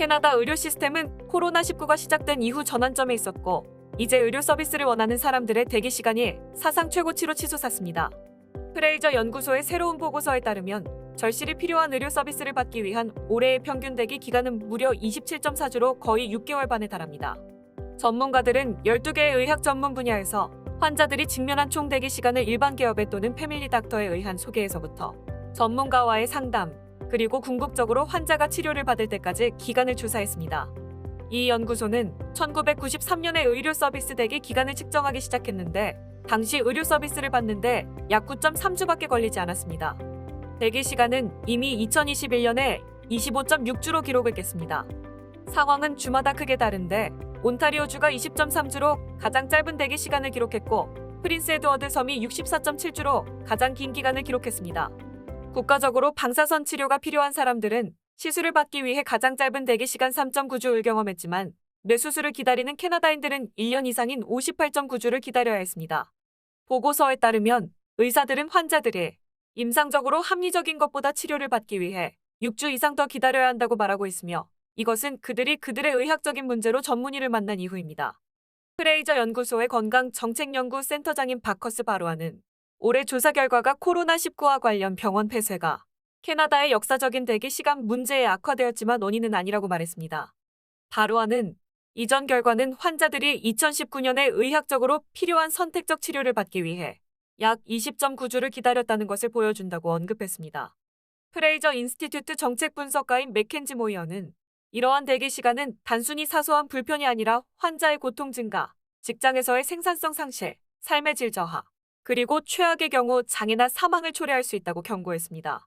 캐나다 의료 시스템은 코로나19가 시작된 이후 전환점에 있었고 이제 의료 서비스를 원하는 사람들의 대기 시간이 사상 최고치로 치솟았습니다. 프레이저 연구소의 새로운 보고서에 따르면 절실히 필요한 의료 서비스를 받기 위한 올해의 평균 대기 기간은 무려 27.4주로 거의 6개월 반에 달합니다. 전문가들은 12개의 의학 전문 분야에서 환자들이 직면한 총 대기 시간을 일반 기업에 또는 패밀리 닥터에 의한 소개에서부터 전문가와의 상담, 그리고 궁극적으로 환자가 치료를 받을 때까지 기간을 조사했습니다. 이 연구소는 1993년에 의료 서비스 대기 기간을 측정하기 시작했는데 당시 의료 서비스를 받는데 약 9.3주밖에 걸리지 않았습니다. 대기 시간은 이미 2021년에 25.6주로 기록을 깼습니다. 상황은 주마다 크게 다른데 온타리오주가 20.3주로 가장 짧은 대기 시간을 기록했고 프린스 에드워드 섬이 64.7주로 가장 긴 기간을 기록했습니다. 국가적으로 방사선 치료가 필요한 사람들은 시술을 받기 위해 가장 짧은 대기 시간 3.9주를 경험했지만 뇌수술을 기다리는 캐나다인들은 1년 이상인 58.9주를 기다려야 했습니다. 보고서에 따르면 의사들은 환자들이 임상적으로 합리적인 것보다 치료를 받기 위해 6주 이상 더 기다려야 한다고 말하고 있으며 이것은 그들이 그들의 의학적인 문제로 전문의를 만난 이후입니다. 프레이저 연구소의 건강정책연구 센터장인 바커스 바로아는 올해 조사 결과가 코로나19와 관련 병원 폐쇄가 캐나다의 역사적인 대기 시간 문제에 악화되었지만 원인은 아니라고 말했습니다. 바로아는 이전 결과는 환자들이 2019년에 의학적으로 필요한 선택적 치료를 받기 위해 약 20.9주를 기다렸다는 것을 보여준다고 언급했습니다. 프레이저 인스티튜트 정책 분석가인 맥켄지 모이어는 이러한 대기 시간은 단순히 사소한 불편이 아니라 환자의 고통 증가, 직장에서의 생산성 상실, 삶의 질 저하, 그리고 최악의 경우 장애나 사망을 초래할 수 있다고 경고했습니다.